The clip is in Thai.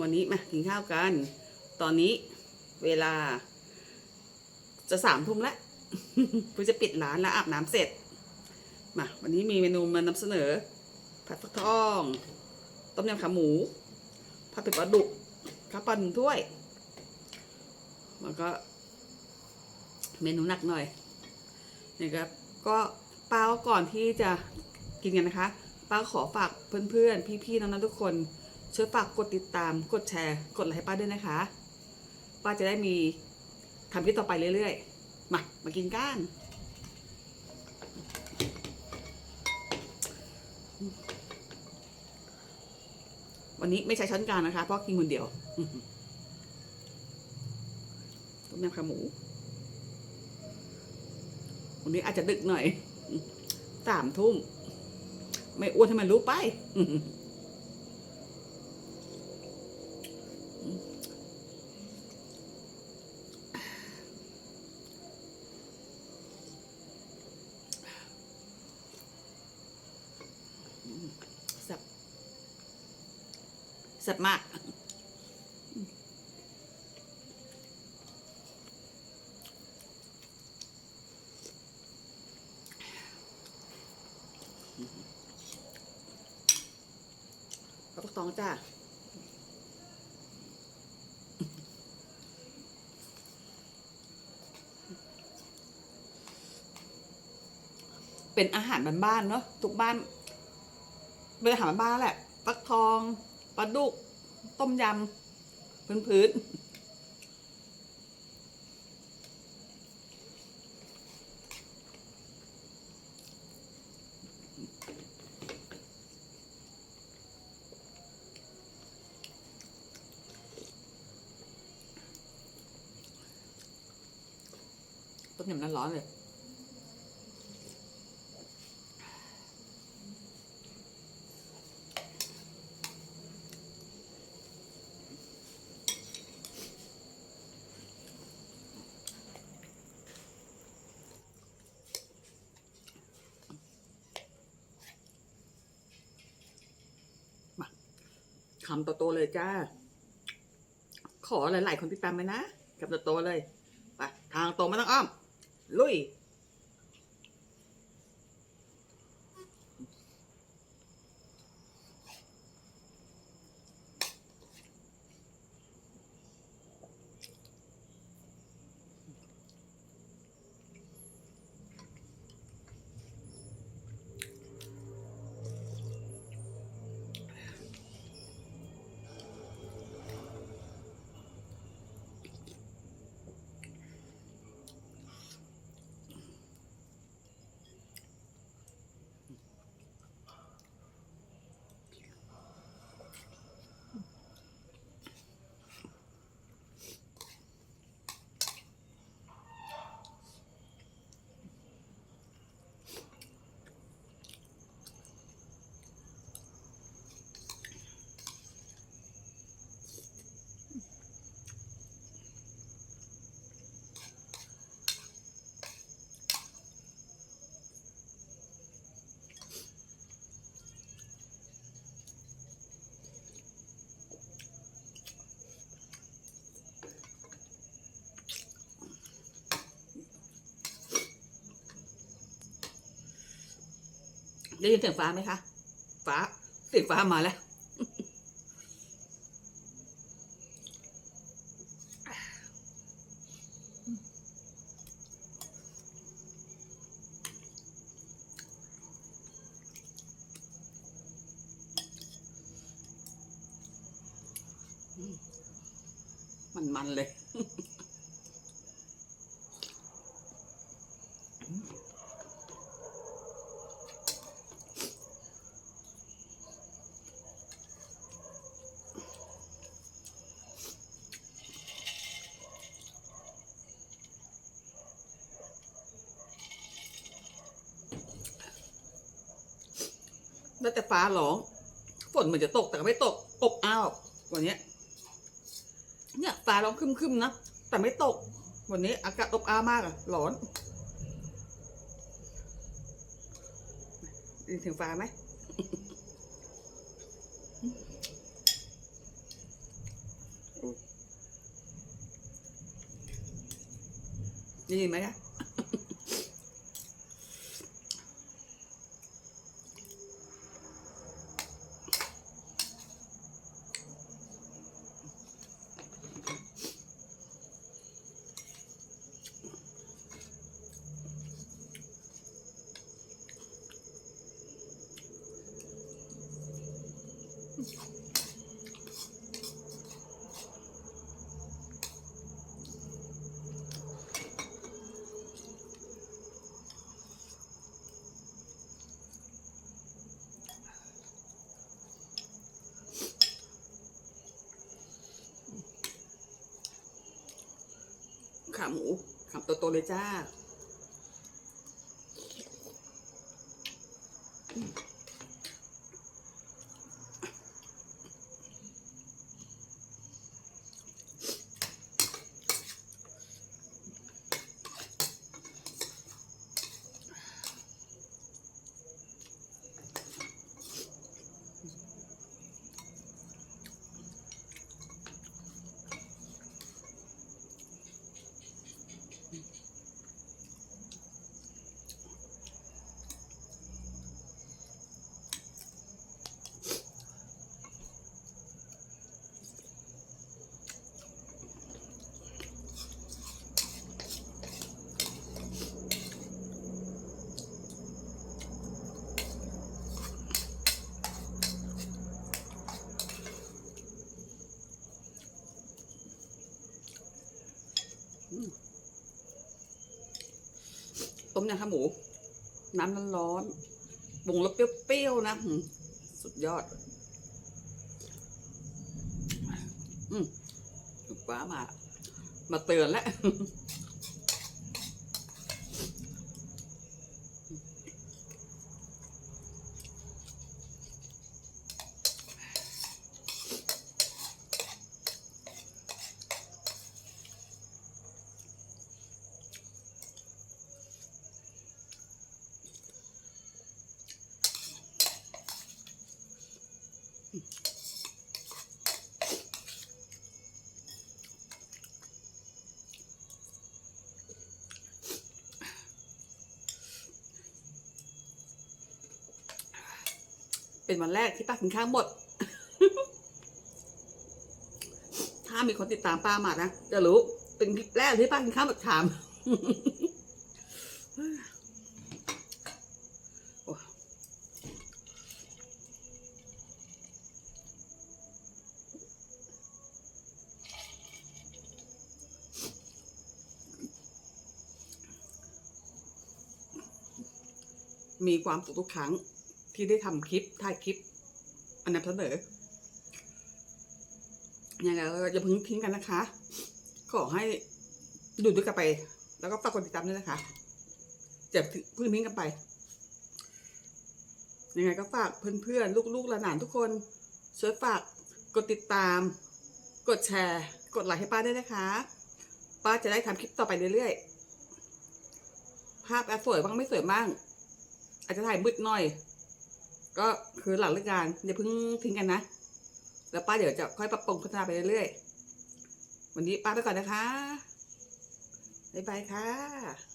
วันนี้มากินข้าวกัน ตอนนี้เวลา จะสามทุ่มแล้วเพื่อจะปิดร้านแล้วอาบน้ำเสร็จ มา วันนี้มีเมนูมานำเสนอ ผัดฟักทอง ต้มยำขาหมู ผัดเผ็ดปลาดุกข้าวปั้นหนึ่งถ้วย แล้วก็ เมนูหนักหน่อยนี่ครับ ก็ป้าก็ก่อนที่จะกินกันนะคะ ป้าขอฝากเพื่อนๆ พี่ๆ น้องๆทุกคน ช่วยฝากกดติดตาม กดแชร์ กดไลค์ให้ป้าด้วยนะคะ ป้าจะได้มีทำคลิปต่อไปเรื่อยๆ มา มากินกันวันนี้ไม่ใช้ช้อนกลางนะคะ เพราะกินคนเดียวต้มยำขาหมู วันนี้อาจจะดึกหน่อยสามทุ่ม ไม่อ้วนให้มันรู้ไป แซ่บ แซ่บมากข้าวตองจ้าเป็นอาหารบ้านๆเนาะทุกบ้านเป็นอาหารบ้านแหละฟักทอง ปลาดุก ต้มยำพื้นๆต้มยำนั้นร้อนเลย คำโตๆเลยจ้า ขอหลายๆคนติดตามไหมนะคำโตๆเลย ไป ทางตรงไม่ต้องอ้อม ลุย ได้ยินเสียงฟ้าไหมคะ ฟ้า เสียงฟ้ามาแล้ว มันมันเลย แล้วแต่ฟ้าร้อง ฝนเหมือนจะตกแต่ก็ไม่ตก อบอ้าววันนี้เนี่ยฟ้าร้องคึมคึนะ แต่ไม่ตก วันนี้อากาศอบอ้าวมากอะร้อนยินถึงฟ้าไหมได้ยินไหมคะ หมูขาโตๆเลยจ้า ต้มยำขาหมู น้ำร้อนๆปรุงแล้วเปรี้ยวๆนะสุดยอด อืมถูกป้ามา มาเตือนแล้ว เป็นวันแรกที่ป้ากินข้าวหมด ถ้ามีคนติดตามป้ามานะจะรู้เป็นคลิปแรกที่ป้ากินข้าวหมดชามมีความสุขทุกครั้ง ที่ได้ทำคลิปถ่ายคลิปอันนำเสนอยังไงเราจะพึ่งทิ้งกันนะคะ ขอให้ดูด้วยกันไป แล้วก็ฝากกดติดตามด้วยนะคะจะพึ่งทิ้งกันไป ยังไงก็ฝากเพื่อนๆ ลูกๆหลานๆทุกคนช่วยฝากกดติดตาม กดแชร์ กดไลค์ให้ป้าด้วยนะคะ ป้าจะได้ทำคลิปต่อไปเรื่อยๆ ภาพอาจสวยบ้างไม่สวยบ้าง อาจจะถ่ายมืดหน่อย ก็คือหลังเลิกงานอย่าเพิ่งทิ้งกันนะ แล้วป้าเดี๋ยวจะค่อยปรับปรุงพัฒนาไปเรื่อยๆ วันนี้ป้าไปก่อนนะคะ บ๊ายบายค่ะ